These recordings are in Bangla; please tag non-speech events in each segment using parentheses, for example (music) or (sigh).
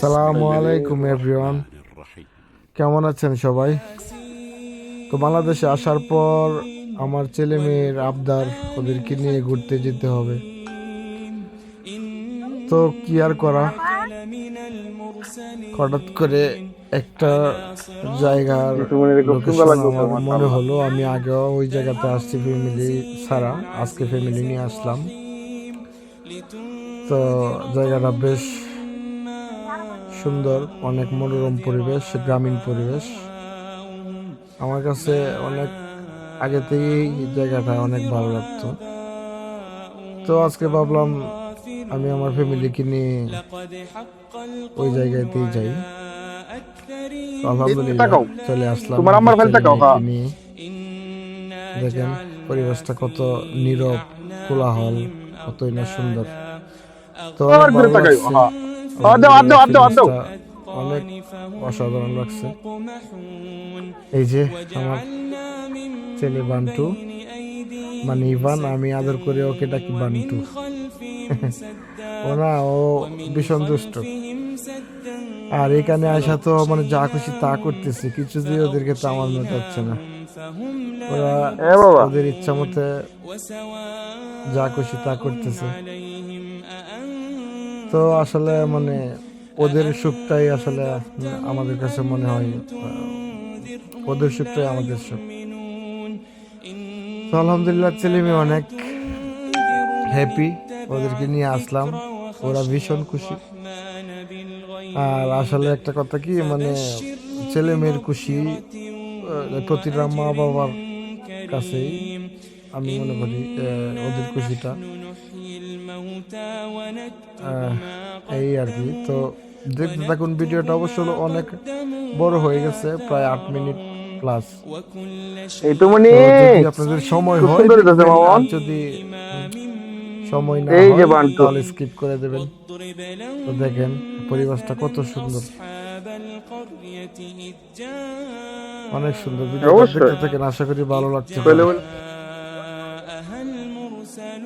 সালামু এভরিওয়ান কেমন আছেন সবাই? তো বাংলাদেশে আসার পর আমার ছেলে মেয়ের আবদার ওদেরকে নিয়ে ঘুরতে যেতে হবে। তো কি আর করা? হঠাৎ করে একটা জায়গার মনে হলো আমি আগেও ওই জায়গাতে আসছি ফ্যামিলি ছাড়া আজকে ফ্যামিলি নিয়ে আসলাম। তো জায়গাটা বেশ সুন্দর অনেক মনোরম পরিবেশ গ্রামীণ পরিবেশ। আমার কাছে অনেক আগে থেকেই জায়গাটা অনেক ভালো লাগতো। তো আজকে ভাবলাম আমি আমার ফ্যামিলিকে নিয়ে ওই জায়গাতেই যাই। তাকাও। চলে আসলাম তোমার আম্মার ফেল তাকাও। ছেলে-মেয়েকে নিয়ে। দেখেন পরিবেশটা কত নীরব কোলাহল কতই না সুন্দর। তো অনেক অসাধারণ লাগছে। এই যে আমার ছেলে বান্টু মানে ইভান আমি আদর করে ওকে ডাকি বান্টু? (laughs) ও না ও ভীষণ দুষ্ট। আর এখানে আসা তো মানে যা খুশি তা করতেছে কিছু দিয়ে ওদেরকে তো আমার মেটাচ্ছে না। ওরা ওদের ইচ্ছা মতে যা খুশি তা করতেছে। তো আসলে মানে ওদের সুখটাই আসলে আমাদের কাছে মনে হয় ওদের সুখটাই আমাদের সুখ। তো আলহামদুলিল্লাহ ছেলে মেয়ে অনেক হ্যাপি ওদেরকে নিয়ে আসলাম। ওরা ভীষণ খুশি। আর আসলে একটা কথা কি মানে ছেলে মেয়ের খুশি প্রতিটা মা বাবার কাছেই আমি মনে করি ওদের খুশিটা। এই আর কি। তো দেখতে থাকুন ভিডিওটা অবশ্য অনেক বড় হয়ে গেছে প্রায় আট মিনিট প্লাস এই তো মনি আপনাদের সময় হয় যদি সময় না এই যে হয় বান্টু। তাহলে স্কিপ করে দেবেন তো দেখেন পরিবেশটা কত সুন্দর অনেক সুন্দর ভিডিওটা অবশ্যই। দেখতে থাকেন আশা করি ভালো লাগছে বলে বলে جاءها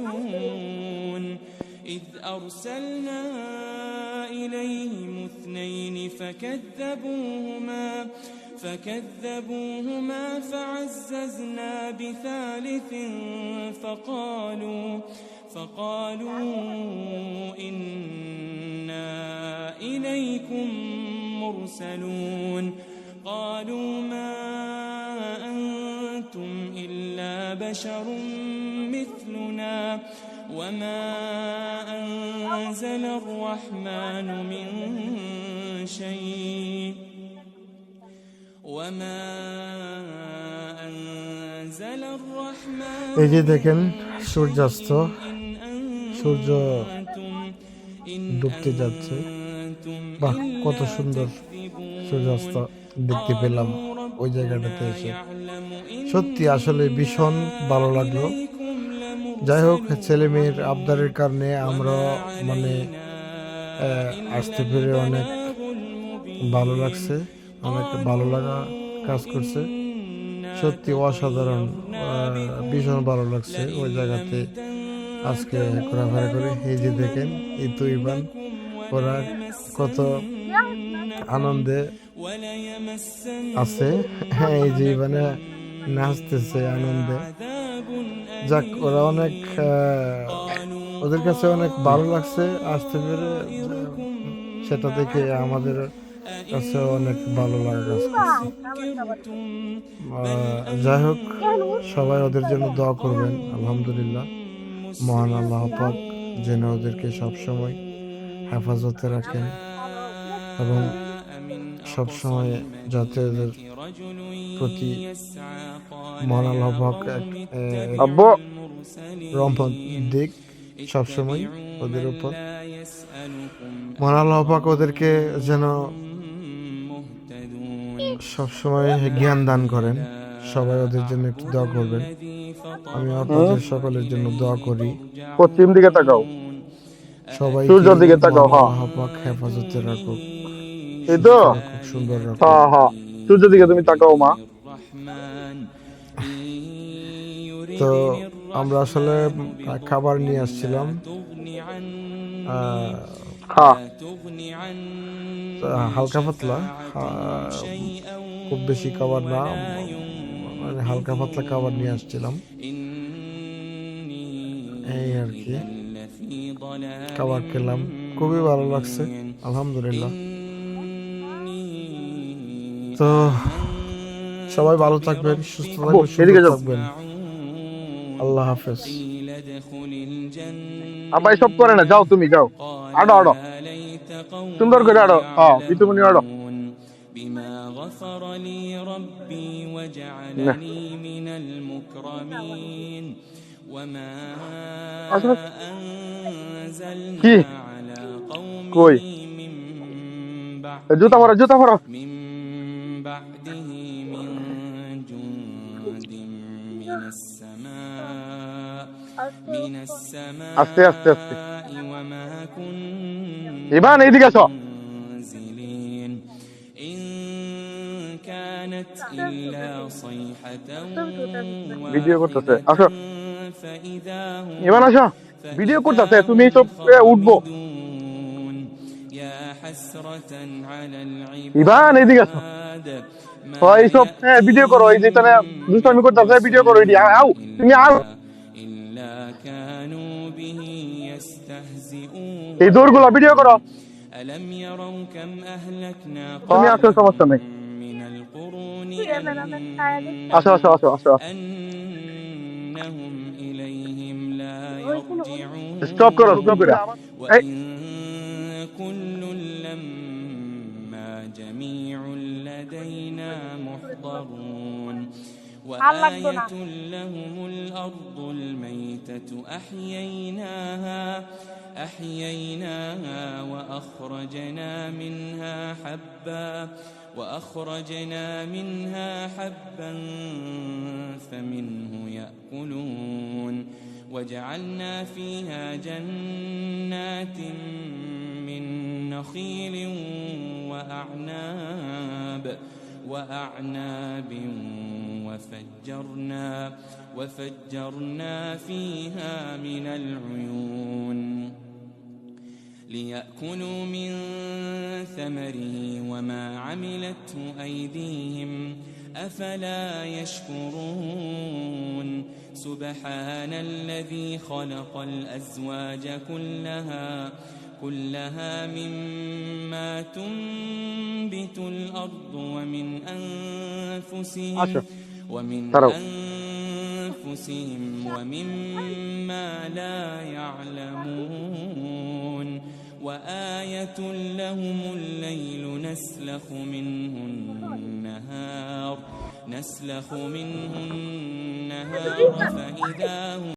المرسلون إذ أرسلنا إليهم اثنين فكذبوهما فكذبوهما فعززنا بثالث فقالوا فقالوا إنا إليكم مرسلون. قالوا ما أنتم إلا بشر مثلنا وما أنزل الرحمن من شيء وما أنزل الرحمن এই كان شو সূর্যাস্ত সূর্য ডুবতে যাচ্ছে। বাহ, কত সুন্দর সূর্যাস্ত দেখতে পেলাম ওই জায়গাটাতে এসে। সত্যি আসলে ভীষণ ভালো লাগল। যাই হোক ছেলে মেয়ের আবদারের কারণে আমরা মানে আসতে পেরে অনেক ভালো লাগছে, অনেক ভালো লাগা কাজ করছে। সত্যি অসাধারণ ভীষণ ভালো লাগছে ওই জায়গাতে। আজকে ঘোরাফেরা করে। এই যে দেখেন, এই ইবান ওরা কত আনন্দে আছে। হ্যাঁ এই যে ইবানে নাচতেছে আনন্দে। যাক, ওরা অনেক ওদের কাছে অনেক ভালো লাগছে। আসতে পেরে সেটা থেকে আমাদের কাছে অনেক ভালো লাগা কাজ করছে যাই হোক, সবাই ওদের জন্য দোয়া করবেন, আলহামদুলিল্লাহ। মহান আল্লাহ পাক যেন ওদেরকে সবসময় হেফাজতে রাখেন এবং সবসময় যাতে ওদের প্রতি মহান আল্লাহ পাক রহমত দিক সবসময় ওদের উপর। মহান আল্লাহ পাক ওদেরকে যেন সবসময় জ্ঞান দান করেন। সবাই ওদের জন্য একটু দোয়া করবেন। আমি আপনাদের সকলের জন্য দোয়া করি। পশ্চিম দিকে তাকাও। সবাই সূর্য দিকে তাকাও হ্যাঁ। পাক হেফাজতে রাখো এই তো? খুব সুন্দর হ্যাঁ হ্যাঁ। সূর্য দিকে তুমি তাকাও মা। তো আমরা আসলে খাবার নিয়ে আসছিলাম। হ্যাঁ। হালকা পাতলা হ্যাঁ, খুব বেশি খাবার না। মানে হালকা পাতলা খাবার নিয়ে আসছিলাম। এই আর কি। খাবার খেলাম। খুবই ভালো লাগছে আলহামদুলিল্লাহ। তো সবাই ভালো থাকবেন সুস্থ থাকবেন আল্লাহ হাফেজ। আবার সব করে না যাও তুমি যাও। আড়ো আড়ো। সুন্দর করে আড়ো। হ্যাঁ ইতুমনি আড়ো। غفر لي ربي وجعلني من المكرمين. وما أنزلنا على قومي من بعده. من بعده من جند من السماء. من السماء وما كنا ভিডিও করতেছে। আসো। এবার আসো। ভিডিও করতেছে। তুমি উঠবো। ইবান আসো। এইসব হ্যাঁ ভিডিও করো। এই যেখানে দুষ্টামি করতেছে ভিডিও করো এটি আও তুমি আও এই দৌড়গুলো ভিডিও করো। তুমি সমস্যা নেই। من القرون আসো আসো আসো আসো أنهم إليهم لا يرجعون স্টপ করো স্টপ করে এই وإن كل لما جميع لدينا محضرون وآية لهم الأرض الميتة أحييناها أحييناها وأخرجنا منها حبا وأخرجنا منها حبا فمنه يأكلون وجعلنا فيها جنات من نخيل وأعناب وأعناب وفجرنا وفجرنا فيها من العيون ليأكلوا من ثمره وما عملته أيديهم أفلا يشكرون سبحان الذي خلق الأزواج كلها كلها مما تنبت الأرض ومن أنفسهم عشرة. ومن تروا. أنفسهم ومما لا يعلمون وآية لهم الليل نسلخ منه النهار نسلخ منه النهار فإذا هم